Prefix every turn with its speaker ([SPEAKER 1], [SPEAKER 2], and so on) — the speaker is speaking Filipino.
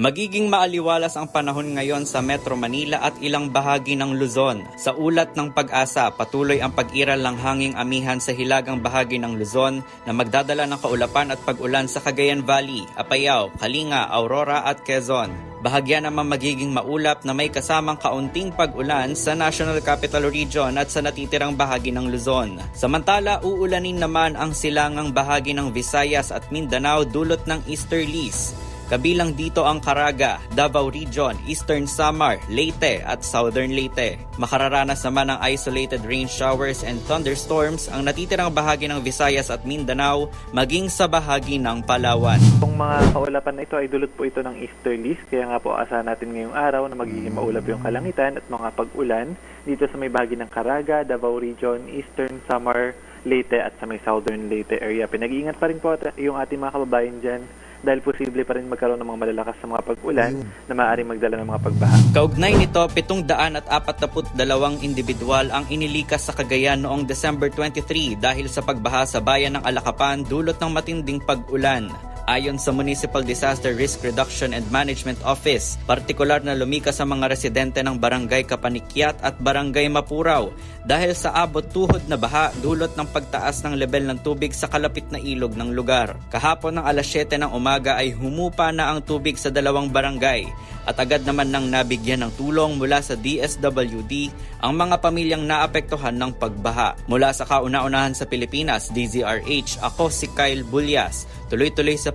[SPEAKER 1] Magiging maaliwalas ang panahon ngayon sa Metro Manila at ilang bahagi ng Luzon. Sa ulat ng pag-asa, patuloy ang pag-iral ng hanging amihan sa hilagang bahagi ng Luzon na magdadala ng kaulapan at pag-ulan sa Cagayan Valley, Apayao, Kalinga, Aurora at Quezon. Bahagya naman magiging maulap na may kasamang kaunting pag-ulan sa National Capital Region at sa natitirang bahagi ng Luzon. Samantala, uulanin naman ang silangang bahagi ng Visayas at Mindanao dulot ng easterlies. Kabilang dito ang Caraga, Davao Region, Eastern Samar, Leyte at Southern Leyte. Makararanas naman ng isolated rain showers and thunderstorms ang natitirang bahagi ng Visayas at Mindanao maging sa bahagi ng Palawan.
[SPEAKER 2] Itong mga kaulapan na ito ay dulot po ito ng easterlies, kaya nga po asahan natin ngayong araw na magiging maulap yung kalangitan at mga pag-ulan dito sa may bahagi ng Caraga, Davao Region, Eastern Samar, Leyte at sa may Southern Leyte area. Pinag-iingat pa rin po yung ating mga kababayan dyan dahil posible pa rin magkaroon ng mga malalakas na mga pag-ulan na maaaring magdala ng mga pagbaha.
[SPEAKER 1] Kaugnay nito, 742 individual ang inilikas sa Cagayan noong December 23 dahil sa pagbaha sa bayan ng Alakapan dulot ng matinding pag-ulan. Ayon sa Municipal Disaster Risk Reduction and Management Office, partikular na lumikas sa mga residente ng Barangay Kapanikyat at Barangay Mapuraw dahil sa abot tuhod na baha dulot ng pagtaas ng level ng tubig sa kalapit na ilog ng lugar. Kahapon ng alas 7 ng umaga ay humupa na ang tubig sa dalawang barangay at agad naman nang nabigyan ng tulong mula sa DSWD ang mga pamilyang naapektuhan ng pagbaha. Mula sa kauna-unahan sa Pilipinas, DZRH, ako si Kyle Bulyas. Tuloy-tuloy sa